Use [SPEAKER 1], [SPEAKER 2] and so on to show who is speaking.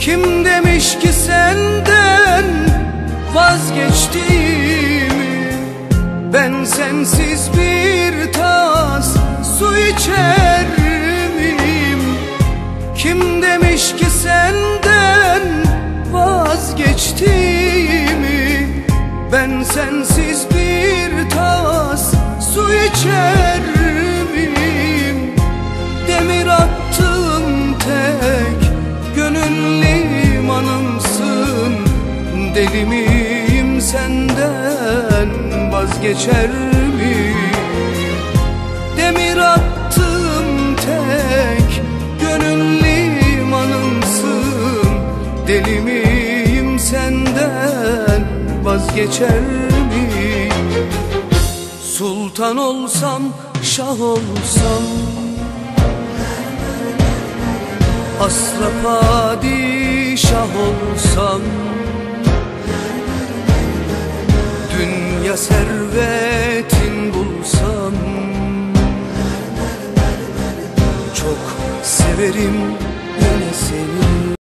[SPEAKER 1] Kim demiş ki senden vazgeçtiğimi? Ben sensiz bir tas su içer miyim? Kim demiş ki senden vazgeçtiğimi? Ben sensiz bir tas su içer Deli miyim senden vazgeçer miyim? Demir attım tek gönül limanımsın. Deli miyim senden vazgeçer miyim? Sultan olsam şah olsam Asla padişah olsam servetin bulsam Çok severim yine seni.